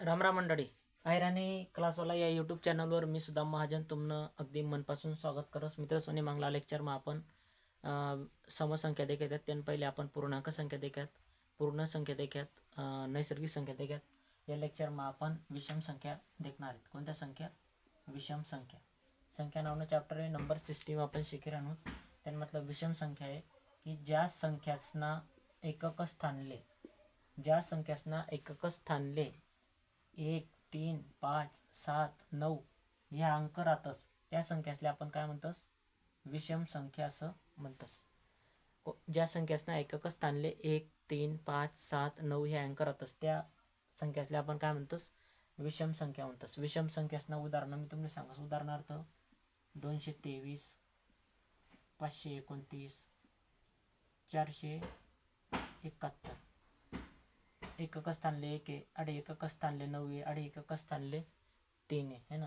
रामराम मंडळी. आयराणी क्लासवाला या यूट्यूब चॅनलवर मी सुद्धा महाजन तुमनं अगदी मनपासून स्वागत करस मित्र सोने मागला लेक्चरमा आपण अं, समसंख्या देखायतात त्यान पहिले आपण पूर्णांक संख्या देख्यात पूर्ण संख्या देख्यात नैसर्गिक संख्या देख्यात या लेक्चरमा आपण विषम संख्या देखणार आहेत. कोणत्या संख्या? विषम संख्या. संख्या नावनं चॅप्टर आहे. नंबर सिस्टीम आपण शिकी आणू त्यान मतलब विषम संख्या आहे की ज्या संख्यासना एकक स्थानले. ज्या संख्यासना एकक स्थानले एक तीन पाच सात नऊ ह्या अंक राहतस. त्या संख्यासले आपण काय म्हणतोस? विषम संख्या असं म्हणतस. ज्या संख्यासना एकक स्थानले एक तीन पाच सात नऊ हे अंक राहतस. त्या संख्यासले आपण काय म्हणतोस? विषम संख्या म्हणतस. विषम संख्यासना उदाहरणं मी तुम्हाला सांगस उदाहरणार्थ दोनशे तेवीस पाचशे एकोणतीस चारशे एकाहत्तर. एकक स्थानले एक आहे अडे एकक स्थानले नऊ आहे अडे एकक स्थानले तीन आहे है ना?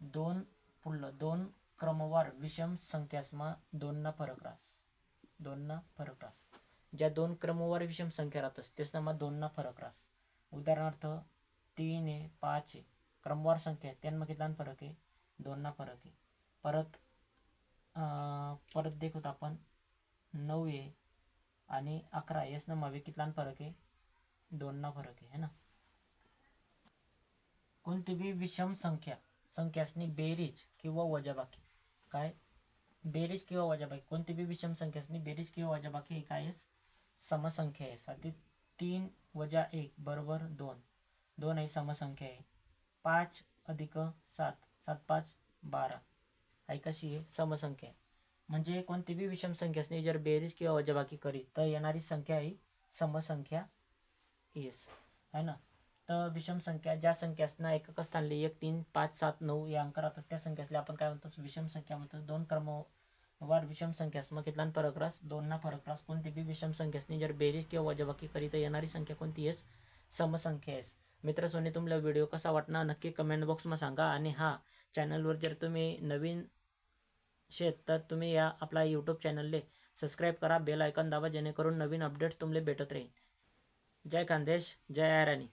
दोन पुल्ल दोन क्रमवार विषम संख्यासमा दोनना फरक राहस दोनना फरक राहस ज्या दोन क्रमवार विषम संख्या राहतस त्यासमा दोनना फरक राहस उदाहरणार्थ तीन आहे पाच आहे क्रमवार संख्या आहे त्यांना कितला फरक आहे? दोनना फरक आहे. परत अं, परत देखत आपण नऊ आहे आणि अकरा यासनं मागे कितला फरक आहे? दोनना फरक आहे है ना? कोणती बी विषम संख्या संख्यासनी बेरीज किंवा वजाबाकी. काय? बेरीज किंवा वजाबाकी. कोणती बी विषम संख्यासनी बेरीज किंवा वजाबाकी ही काय समसंख्या आहे साधी तीन वजा एक बरोबर दोन. दोन ही समसंख्या आहे. पाच अधिक सात. सात पाच बारा. ही कशी आहे समसंख्या आहे. म्हणजे कोणती बी विषम संख्यासनी जर बेरीज किंवा वजाबाकी करी तर येणारी संख्या ही समसंख्या येस है ना? तर विषम संख्या ज्या संख्यासना एकक स्थानले एक तीन पाच सात नऊ या अंक राहतात त्या संख्यासले आपण काय म्हणतो विषम संख्या म्हणतो दोन क्रम वार विषम संख्यासमा कितला फरकरास दोन ना फरक कोणती बी विषम संख्यासनी जर बेरीज किंवा वजाबाकी करीत येणारी संख्या कोणती आहे समसंख्या आहे मित्र सोनी तुम्हाला व्हिडिओ कसा वाटणार? नक्की कमेंट बॉक्समध्ये सांगा. आणि हा चॅनलवर जर तुम्ही नवीन शेत तर तुम्ही या आपला यूट्यूब चॅनलले सबस्क्राईब करा. बेल आयकॉन दाबा जेणेकरून नवीन अपडेट्स तुम्हाला भेटत राहील जय खानदेश जय आयराणी